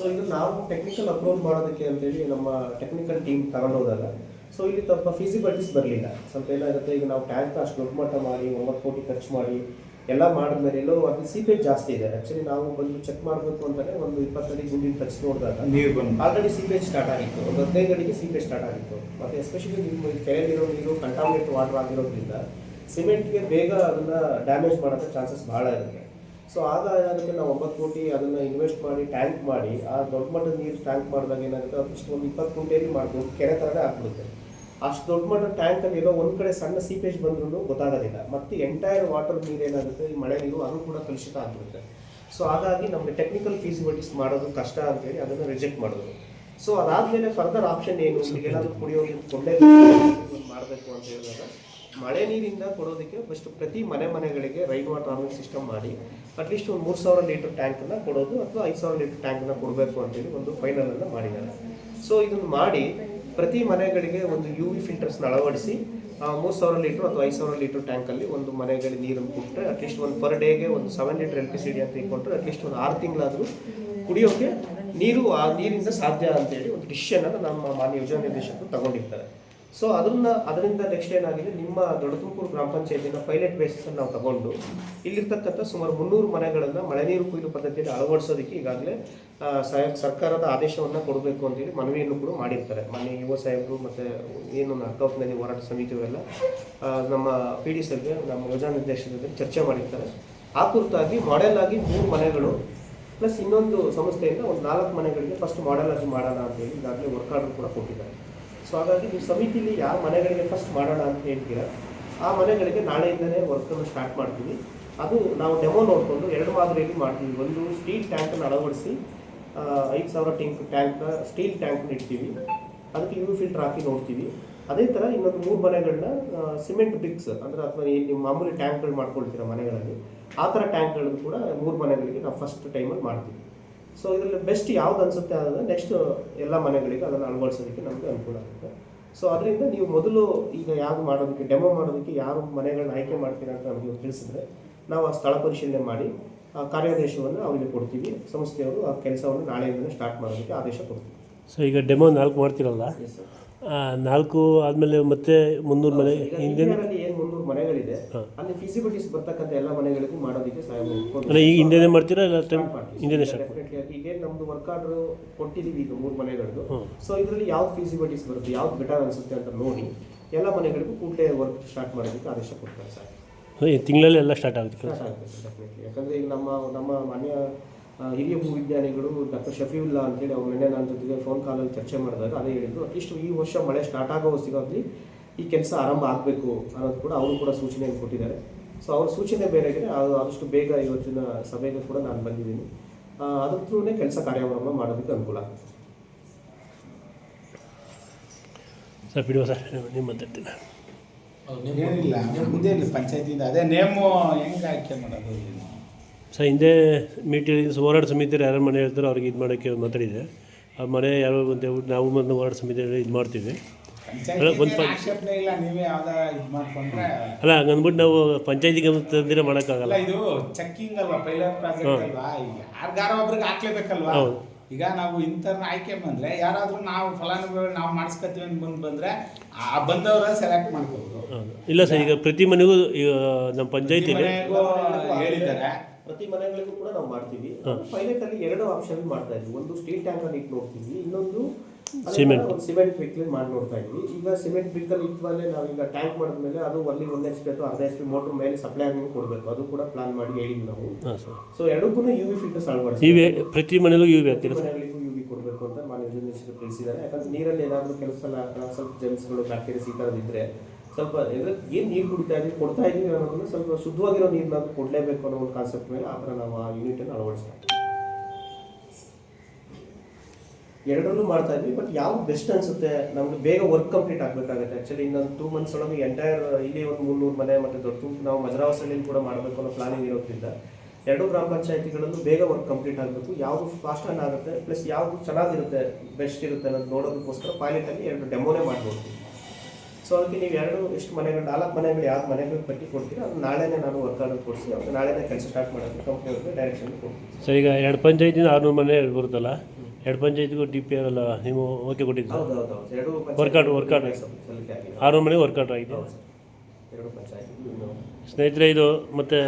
So ಇದು ನಾವು technical approach ಮಾಡೋದಕ್ಕೆ ಅಂತೇಳಿ ನಮ್ಮ ಟೆಕ್ನಿಕಲ್ ಟೀಮ್ ತಗೊಂಡೋದಾಗ. ಸೊ ಇಲ್ಲಿ ಸ್ವಲ್ಪ ಫೀಸಿಬಿಲಿಟೀಸ್ ಬರಲಿಲ್ಲ. ಸ್ವಲ್ಪ ಏನಾಗುತ್ತೆ ಈಗ ನಾವು ಟ್ಯಾಂಕ್ ಅಷ್ಟು ದೊಡ್ಡ ಮಟ್ಟ ಮಾಡಿ ಒಂಬತ್ತು ಕೋಟಿ ಖರ್ಚು ಮಾಡಿ ಎಲ್ಲ ಮಾಡಿದ್ಮೇಲೆ ಅದು ಸೀಪೇಜ್ ಜಾಸ್ತಿ ಇದೆ. ಆ್ಯಕ್ಚುಲಿ ನಾವು ಬಂದು ಚೆಕ್ ಮಾಡಬೇಕು ಅಂತಲೇ ಒಂದು ಇಪ್ಪತ್ತಡಿ ಗುಂಡಿನ ಖರ್ಚು ನೋಡಿದಾಗ ನೀರು ಬಂದು. ಆಲ್ರೆಡಿ ಸೀಪೇಜ್ ಸ್ಟಾರ್ಟ್ ಆಗಿತ್ತು. ಒಂದು ಹದಿನೈದು ಅಡಿಗೆ ಸೀಪೇಜ್ ಸ್ಟಾರ್ಟ್ ಆಗಿತ್ತು. ಮತ್ತು ಎಸ್ಪೆಷಲಿ ನಿಮ್ಮ ಕೆರೆಯಲ್ಲಿರೋ ನೀರು ಕಂಟಾಮಿನೇಟ್ ವಾಟರ್ ಆಗಿರೋದ್ರಿಂದ ಸಿಮೆಂಟ್ಗೆ ಬೇಗ ಅದನ್ನು ಡ್ಯಾಮೇಜ್ ಮಾಡೋಕ್ಕೆ ಚಾನ್ಸಸ್ ಭಾಳ ಇರುತ್ತೆ. ಸೊ ಆಗ ಅದಕ್ಕೆ ನಾವು ಒಂಬತ್ತು ಕೋಟಿ ಅದನ್ನು ಇನ್ವೆಸ್ಟ್ ಮಾಡಿ ಟ್ಯಾಂಕ್ ಮಾಡಿ, ಆ ದೊಡ್ಡ ಮಟ್ಟದ ನೀರು ಟ್ಯಾಂಕ್ ಮಾಡಿದಾಗ ಏನಾಗುತ್ತೆ? ಅಷ್ಟು ಒಂದು ಇಪ್ಪತ್ತು ಕುಂಟೆಯಲ್ಲಿ ಮಾಡ್ಬೋದು. ಕೆರೆ ಥರನೇ ಆಗ್ಬಿಡುತ್ತೆ. ಅಷ್ಟು ದೊಡ್ಡ ಮಟ್ಟದ ಟ್ಯಾಂಕಲ್ಲಿ ಇರೋ ಒಂದು ಕಡೆ ಸಣ್ಣ ಸೀಪೇಜ್ ಬಂದ್ರೂ ಗೊತ್ತಾಗೋದಿಲ್ಲ. ಮತ್ತು ಎಂಟೈರ್ ವಾಟರ್ ನೀರು ಏನಾಗುತ್ತೆ? ಈ ಮಳೆ ನೀರು ಅದು ಕೂಡ ಕಲುಷಿತ ಆಗ್ಬಿಡುತ್ತೆ. ಸೊ ಹಾಗಾಗಿ ನಮಗೆ ಟೆಕ್ನಿಕಲ್ ಫೀಸಿಬಿಲಿಟೀಸ್ ಮಾಡೋದು ಕಷ್ಟ ಅಂತೇಳಿ ಅದನ್ನು ರಿಜೆಕ್ಟ್ ಮಾಡೋದು ಸೊ ಅದಾದಮೇಲೆ ಫರ್ದರ್ ಆಪ್ಷನ್ ಏನು? ಏನಾದರೂ ಕುಡಿಯೋ ನೀರು ಕೊಂಡೇ ಮಾಡಬೇಕು ಅಂತ ಹೇಳಿದಾಗ, ಮಳೆ ನೀರಿಂದ ಕೊಡೋದಕ್ಕೆ ಫಸ್ಟ್ ಪ್ರತಿ ಮನೆ ಮನೆಗಳಿಗೆ ರೈನ್ ವಾಟರ್ ಆರ್ಮಿಂಗ್ ಸಿಸ್ಟಮ್ ಮಾಡಿ ಅಟ್ಲೀಸ್ಟ್ ಒಂದು ಮೂರು ಸಾವಿರ ಲೀಟರ್ ಟ್ಯಾಂಕನ್ನು ಕೊಡೋದು ಅಥವಾ ಐದು ಸಾವಿರ ಲೀಟರ್ ಟ್ಯಾಂಕನ್ನು ಕೊಡಬೇಕು ಅಂತೇಳಿ ಒಂದು ಫೈನಲ್ ಅನ್ನು ಮಾಡಿದ್ದಾರೆ. ಸೊ ಇದನ್ನು ಮಾಡಿ ಪ್ರತಿ ಮನೆಗಳಿಗೆ ಒಂದು ಯು ವಿ ಫಿಲ್ಟರ್ಸ್ನ ಅಳವಡಿಸಿ ಮೂರು ಸಾವಿರ ಲೀಟ್ರ್ ಅಥವಾ ಐದು ಸಾವಿರ ಲೀಟ್ರ್ ಟ್ಯಾಂಕಲ್ಲಿ ಒಂದು ಮನೆಗಳಿಗೆ ನೀರನ್ನು ಕೊಟ್ಟರೆ ಅಟ್ಲೀಸ್ಟ್ ಒಂದು ಪರ್ ಡೇಗೆ ಒಂದು seven litre L P C D ಅಂತ ಇಟ್ಕೊಂಡ್ರೆ ಅಟ್ಲೀಸ್ಟ್ ಒಂದು ಆರು ತಿಂಗಳಾದರೂ ಕುಡಿಯೋಕ್ಕೆ ನೀರು ಆ ನೀರಿಂದ ಸಾಧ್ಯ ಅಂತೇಳಿ ಒಂದು ಡಿಸಿಷನನ್ನು ನಮ್ಮ ಮಾನ್ಯ ಯೋಜನಾ ನಿರ್ದೇಶಕರು ತಗೊಂಡಿರ್ತಾರೆ. ಸೊ ಅದನ್ನ, ಅದರಿಂದ ನೆಕ್ಸ್ಟ್ ಏನಾಗಿದೆ? ನಿಮ್ಮ ದೊಡ್ಡ ತುಮಕೂರು ಗ್ರಾಮ ಪಂಚಾಯತಿನ ಪೈಲಟ್ ಬೇಸಿಸ್ ನಾವು ತಗೊಂಡು, ಇಲ್ಲಿರ್ತಕ್ಕಂಥ ಸುಮಾರು ಮುನ್ನೂರು ಮನೆಗಳನ್ನು ಮಳೆ ನೀರು ಕೊಯ್ಲು ಪದ್ಧತಿಯಲ್ಲಿ ಅಳವಡಿಸೋದಕ್ಕೆ ಈಗಾಗಲೇ ಸರ್ಕಾರದ ಆದೇಶವನ್ನು ಕೊಡಬೇಕು ಅಂತೇಳಿ ಮನವಿಯನ್ನು ಕೂಡ ಮಾಡಿರ್ತಾರೆ. ಮನೆ ಯುವ ಸಾಹೇಬರು ಮತ್ತು ಏನು ನದಿ ಹೋರಾಟ ಸಮಿತಿಯವರೆಲ್ಲ ನಮ್ಮ ಪಿ ಡಿ ಸರ್ಗೆ, ನಮ್ಮ ಯೋಜನಾ ನಿರ್ದೇಶನದಲ್ಲಿ ಚರ್ಚೆ ಮಾಡಿರ್ತಾರೆ. ಆ ಕುರಿತಾಗಿ ಮಾಡೆಲ್ ಆಗಿ ಮೂರು ಮನೆಗಳು ಪ್ಲಸ್ ಇನ್ನೊಂದು ಸಂಸ್ಥೆಯಿಂದ ಒಂದು ನಾಲ್ಕು ಮನೆಗಳಿಗೆ ಫಸ್ಟ್ ಮಾಡೆಲ್ ಆಗಿ ಮಾಡೋಣ ಅಂತೇಳಿ ಈಗಾಗಲೇ ವರ್ಕ್ ಆರ್ಡರ್ ಕೂಡ ಕೊಟ್ಟಿದ್ದಾರೆ. ಸೊ ಹಾಗಾಗಿ ನೀವು ಸಮಿತಿಲಿ ಯಾವ ಮನೆಗಳಿಗೆ ಫಸ್ಟ್ ಮಾಡೋಣ ಅಂತ ಹೇಳ್ತೀರಾ, ಆ ಮನೆಗಳಿಗೆ ನಾಳೆಯಿಂದನೇ ವರ್ಕನ್ನು ಸ್ಟಾರ್ಟ್ ಮಾಡ್ತೀವಿ. ಅದು ನಾವು ಡೆಮೋ ನೋಡಿಕೊಂಡು ಎರಡು ಮಾದರಿಯಲ್ಲಿ ಮಾಡ್ತೀವಿ. ಒಂದು ಸ್ಟೀಲ್ ಟ್ಯಾಂಕನ್ನು ಅಳವಡಿಸಿ ಐದು ಸಾವಿರ ಟ್ಯಾಂಕ್ ಟ್ಯಾಂಕ್ನ ಸ್ಟೀಲ್ ಟ್ಯಾಂಕ್ನ ಇಡ್ತೀವಿ. ಅದಕ್ಕೆ ಯು ಫಿಲ್ಟರ್ ಹಾಕಿ ನೋಡ್ತೀವಿ. ಅದೇ ಥರ ಇನ್ನೊಂದು ಮೂರು ಮನೆಗಳನ್ನ ಸಿಮೆಂಟ್ ಬ್ರಿಕ್ಸ್ ಅಂದರೆ ಅಥವಾ ಏನು ನೀವು ಮಾಮೂಲಿ ಟ್ಯಾಂಕ್ಗಳು ಮಾಡ್ಕೊಳ್ತೀರ ಮನೆಗಳಲ್ಲಿ, ಆ ಥರ ಟ್ಯಾಂಕ್ಗಳನ್ನು ಕೂಡ ಮೂರು ಮನೆಗಳಿಗೆ ನಾವು ಫಸ್ಟ್ ಟೈಮಲ್ಲಿ ಮಾಡ್ತೀವಿ. ಸೊ ಇದರಲ್ಲಿ ಬೆಸ್ಟ್ ಯಾವ್ದು ಅನಿಸುತ್ತೆ ಅನ್ನೋದು ನೆಕ್ಸ್ಟ್ ಎಲ್ಲ ಮನೆಗಳಿಗೆ ಅದನ್ನು ಅಳವಡಿಸೋದಕ್ಕೆ ನಮಗೆ ಅನುಕೂಲ ಆಗುತ್ತೆ. ಸೊ ಅದರಿಂದ ನೀವು ಮೊದಲು ಈಗ ಯಾವುದು ಮಾಡೋದಕ್ಕೆ ಡೆಮೋ ಮಾಡೋದಕ್ಕೆ ಯಾರು ಮನೆಗಳನ್ನ ಆಯ್ಕೆ ಮಾಡ್ತೀರಾ ಅಂತ ನಮಗೆ ತಿಳಿಸಿದ್ರೆ ನಾವು ಆ ಸ್ಥಳ ಪರಿಶೀಲನೆ ಮಾಡಿ ಆ ಕಾರ್ಯಾದೇಶವನ್ನು ಅವರಿಗೆ ಕೊಡ್ತೀವಿ. ಸಂಸ್ಥೆಯವರು ಆ ಕೆಲಸವನ್ನು ನಾಳೆಯಿಂದ ಸ್ಟಾರ್ಟ್ ಮಾಡೋದಕ್ಕೆ ಆದೇಶ ಕೊಡ್ತೀವಿ. ಸೊ ಈಗ ಡೆಮೋ ನಾಲ್ಕು ಮಾಡ್ತಿರಲ್ಲ? ನಾಲ್ಕು ಆದಮೇಲೆ ಮತ್ತೆ ಮುನ್ನೂರು ಮನೆ ಹಿಂದಿನ ಏನು ಮನೆಗಳಿದೆ. ಅಲ್ಲಿ ಫಿಸಿಬಿಲಿಟೀಸ್ ಬರ್ತಕ್ಕಂಥ ಎಲ್ಲ ಮನೆಗಳಿಗೂ ಮಾಡೋದಕ್ಕೆ ಸಹಾಯ ಈಗ ಹಿಂದೆನೇ ಮಾಡ್ತೀರಾ ಇಲ್ಲ ಟೈಮ್. ಹಿಂದೆನೇ ಸ್ಟಾರ್ಟ್ ಈಗೇನು ನಮ್ದು ವರ್ಕ್ ಆರ್ಡರ್ ಕೊಟ್ಟಿದ್ದೀವಿ ಈಗ ಮೂರು ಮನೆಗಳದ್ದು. ಸೊ ಇದರಲ್ಲಿ ಯಾವ್ದು ಫಿಸಿಬಿಲಿಟೀಸ್ ಬರುತ್ತೆ ಯಾವ್ದು ಬೆಟರ್ ಅನ್ಸುತ್ತೆ ಅಂತ ನೋಡಿ ಎಲ್ಲ ಮನೆಗಳಿಗೂ ಕೂಡಲೇ ವರ್ಕ್ ಸ್ಟಾರ್ಟ್ ಮಾಡೋದಕ್ಕೆ ಆದೇಶ ಕೊಡ್ತಾರೆ ಸರ್. ತಿಂಗಳಲ್ಲಿ ಎಲ್ಲ ಸ್ಟಾರ್ಟ್ ಆಗುತ್ತೆ ಯಾಕಂದ್ರೆ ಈಗ ನಮ್ಮ ನಮ್ಮ ಮನೆಯ ಹಿರಿಯ ಹಿರಿಯ ಭೂವಿಜ್ಞಾನಿಗಳು ಡಾಕ್ಟರ್ ಶಫೀವುಲ್ಲಾ ಅಂತೇಳಿ ಅವ್ರು ನಿನ್ನೆ ನನ್ನ ಜೊತೆಗೆ ಫೋನ್ ಕಾಲಲ್ಲಿ ಚರ್ಚೆ ಮಾಡಿದಾಗ ಅದೇ ಹೇಳಿದ್ರು ಅಟ್ಲೀಸ್ಟ್ ಈ ವರ್ಷ ಮಳೆ ಸ್ಟಾರ್ಟ್ ಆಗೋ ಹೊತ್ತಿಗಾಗಲಿ ಈ ಕೆಲಸ ಆರಂಭ ಆಗಬೇಕು ಅನ್ನೋದು ಕೂಡ ಅವರು ಕೂಡ ಸೂಚನೆಯನ್ನು ಕೊಟ್ಟಿದ್ದಾರೆ. ಸೊ ಅವ್ರ ಸೂಚನೆ ಬೇರೆಗೆ ಅದು ಆದಷ್ಟು ಬೇಗ ಇವತ್ತಿನ ಸಭೆಗೆ ಕೂಡ ನಾನು ಬಂದಿದ್ದೀನಿ. ಥ್ರೂನೇ ಕೆಲಸ ಕಾರ್ಯಕ್ರಮ ಮಾಡೋದಕ್ಕೆ ಅನುಕೂಲ ಸರ್ ಬಿಡುವ ಸರ್ ನಿಮ್ಮ ಮಾತಾಡ್ತೀನಿ. ಏನಿಲ್ಲ ಮುಂದೆ ಪಂಚಾಯತಿಯಿಂದ. ಅದೇ ನೇಮು ಹೆಂಗೆ ಆಯ್ಕೆ ಮಾಡೋದು ಸರ್ ಹಿಂದೆ ಮೀಟಿಂಗ್ ಹೋರಾಟ ಸಮಿತಿ ಯಾರು ಮನೆ ಹೇಳ್ತಾರೋ ಅವ್ರಿಗೆ ಇದು ಮಾಡೋಕ್ಕೆ ಮಾತಾಡಿದೆ. ಆ ಮನೆ ಯಾರೋ ಬಂದು ನಾವು ಬಂದು ಹೋರಾಟ ಸಮಿತಿ ಇದು ಮಾಡ್ತೀವಿ. ಒಂದ್ ಆಕ್ಷೇಪಣೆ ಇಲ್ಲ ನೀವೇ ಯಾವ್ದ ಇದು ಮಾಡ್ಕೊಂಡ್ರೆ ಅಲ್ಲ ಹಂಗಂದ್ಬಿಟ್ಟು ನಾವು ಪಂಚಾಯತಿಗೆ ತಂದಿರ ಅಲ್ಲ ಮಾಡೋಕ್ಕಾಗಲ್ಲ ಇದು ಚೆಕ್ಕಿಂಗ್ ಅಲ್ವಾ ಪೈಲಟ್ ಪ್ರಾಜೆಕ್ಟ್ ಅಲ್ವಾ? ಈಗ ಯಾರಿಗಾರ ಒಬ್ರಿಗೆ ಹಾಕ್ಲೇಬೇಕಲ್ವಾ? ಹೌದು. ಈಗ ನಾವು ಇಂಥವ್ರನ್ನ ಆಯ್ಕೆ ಬಂದ್ರೆ ಯಾರಾದ್ರೂ ನಾವು ಫಲಾನುಭವಿ ನಾವು ಮಾಡಿಸ್ಕೊತೀವಿ ಅಂತ ಮುಂದೆ ಬಂದ್ರೆ ಆ ಬಂದವರ ಸೆಲೆಕ್ಟ್ ಮಾಡ್ಕೋಬಹುದು ಹೌದು. ಇಲ್ಲ ಸರ್ ಈಗ ಪ್ರತಿ ಮನೆಗೂ ಈಗ ನಮ್ಮ ಪಂಚಾಯತಿ ಪಂಚಾಯತಿಲಿ ಮನೆಗೂ ಹೇಳಿದ್ದಾರೆ. ಪ್ರತಿ ಮನೆಗಳಿಗೂ ಕೂಡ ನಾವು ಮಾಡ್ತೀವಿ. ಪೈಲಟ್ ಅಲ್ಲಿ ಎರಡು ಆಪ್ಷನ್ ಮಾಡ್ತಾ ಇದ್ವಿ. ಒಂದು ಸ್ಟೀಲ್ ಟ್ಯಾಂಕ್ ಅಲ್ಲಿ ಇಟ್ಟು ನೋಡ್ತೀವಿ. ಇನ್ನೊಂದು Cement. ಸಿಮೆಂಟ್ ಬ್ರಿಕ್ ಮಾಡಿ ನೋಡ್ತಾ ಇದ್ವಿ. ಈಗ ಸಿಮೆಂಟ್ ಬ್ರಿಕ್ ಅಲ್ಲಿ ನಾವು ಈಗ ಟ್ಯಾಂಕ್ ಮಾಡಿದ್ಮೇಲೆ ಅದು ಅಲ್ಲಿ ಒಂದು ಎಚ್ ಪಿ ಅಥವಾ ಅರ್ಧ ಎಚ್ ಪಿ ಮೋಟರ್ ಮೇಲೆ ಸಪ್ಲೈ ಆಗಿ ಕೊಡಬೇಕು. ಅದು ಕೂಡ ಪ್ಲಾನ್ ಮಾಡಿ ಹೇಳಿದ್ವಿ ನಾವು. ಸೊ ಎರಡಕ್ಕೂ ಯು ವಿ ಫಿಲ್ಟರ್ಸ್ ಅಳವಡಿಸಿ ಇವೆ ಪ್ರತಿ ಮನೆಯಲ್ಲೂ ಯು ವಿ ಮನೆಗಳಿಗೂ ಯು ವಿ ಕೊಡಬೇಕು ಅಂತ ಮಾನ್ಯ ನಿರ್ದೇಶಕರು ತಿಳಿಸಿದ್ದಾರೆ. ಯಾಕಂದ್ರೆ ನೀರಲ್ಲಿ ಏನಾದರೂ ಕೆಲವು ಸಲ ಸ್ವಲ್ಪ ಜೆಮ್ಸ್ಗಳು ಬ್ಯಾಕ್ಟೀರಿಯಾಸ್ ಈ ಥರದ್ದು ಸ್ವಲ್ಪ ಸ್ವಲ್ಪ ಏನು ನೀರು ಕುಡಿತಾ ಇದ್ದೀವಿ ಕೊಡ್ತಾ ಇದ್ದೀವಿ ಅನ್ನೋದನ್ನ ಸ್ವಲ್ಪ ಶುದ್ಧವಾಗಿರೋ ನೀರನ್ನ ಕೊಡಲೇಬೇಕು ಅನ್ನೋ ಒಂದು ಕಾನ್ಸೆಪ್ಟ್ ಮೇಲೆ ಆ ಥರ ನಾವು ಆ ಯೂನಿಟನ್ನು ಅಳವಡಿಸ್ತಾ ಎರಡರಲ್ಲೂ ಮಾಡ್ತಾ ಇದ್ವಿ ಬಟ್ ಯಾವ್ದು ಬೆಸ್ಟ್ ಅನ್ಸುತ್ತೆ? ನಮ್ಗೆ ಬೇಗ ವರ್ಕ್ ಕಂಪ್ಲೀಟ್ ಆಗಬೇಕಾಗುತ್ತೆ. ಆ್ಯಕ್ಚುಲಿ ಇನ್ನೊಂದು ಟೂ ಮಂತ್ಸ್ ಒಳಗೆ ಎಂಟೈರ್ ಇಲ್ಲಿ ಒಂದು ಮುನ್ನೂರು ಮನೆ, ಮತ್ತು ದೊಡ್ಡ ನಾವು ಮಜರಾವಸಳ್ಳಿಲಿ ಕೂಡ ಮಾಡಬೇಕು ಅನ್ನೋ ಪ್ಲಾನಿಂಗ್ ಇರೋದ್ರಿಂದ ಎರಡು ಗ್ರಾಮ ಪಂಚಾಯತಿಗಳಲ್ಲೂ ಬೇಗ ವರ್ಕ್ ಕಂಪ್ಲೀಟ್ ಆಗಬೇಕು. ಯಾವುದು ಫಾಸ್ಟ್ ಆನ್ ಆಗುತ್ತೆ ಪ್ಲಸ್ ಯಾವುದು ಚೆನ್ನಾಗಿರುತ್ತೆ ಬೆಸ್ಟ್ ಇರುತ್ತೆ ಅನ್ನೋದು ನೋಡೋದಕ್ಕೋಸ್ಕರ ಪೈಲಟಲ್ಲಿ ಎರಡು ಡೆಮೋನೇ ಮಾಡ್ಬೋದು. ಸೊ ಅದಕ್ಕೆ ನೀವು ಎರಡು, ಎಷ್ಟು ಮನೆಗಳು, ನಾಲ್ಕು ಮನೆಗಳು ಯಾವ ಮನೆಗಳು ಪಟ್ಟಿ ಕೊಡ್ತೀರಾ ಅದು ನಾಳೆನೇ ನಾನು ವರ್ಕ್ ಆರ್ಡರ್ ಕೊಡಿಸಿ, ಅವ್ರಿಗೆ ನಾಳೆನೇ ಕೆಲಸ ಸ್ಟಾರ್ಟ್ ಮಾಡೋಕ್ಕೆ ಕಂಪ್ನಿಯವ್ರಿಗೆ ಡೈರೆಕ್ಷನ್ ಕೊಡ್ತೀನಿ. ಸೊ ಈಗ ಎರಡು ಪಂಚಾಯತಿಂದ ಆರುನೂರು ಮನೆ ಬರುತ್ತಲ್ಲ? ಎರಡು ಪಂಚಾಯತ್ಗೂ ಡಿ ಪಿ ಆರ್ ಎಲ್ಲ ನೀವು ಓಕೆ ಕೊಟ್ಟಿದ್ದು. ವರ್ಕೌಟ್ ವರ್ಕೌಟ್ ಆರು ಮನೆ ವರ್ಕೌಟ್ ಆಗಿದೆ. ಸ್ನೇಹಿತರೆ ಇದು ಮತ್ತು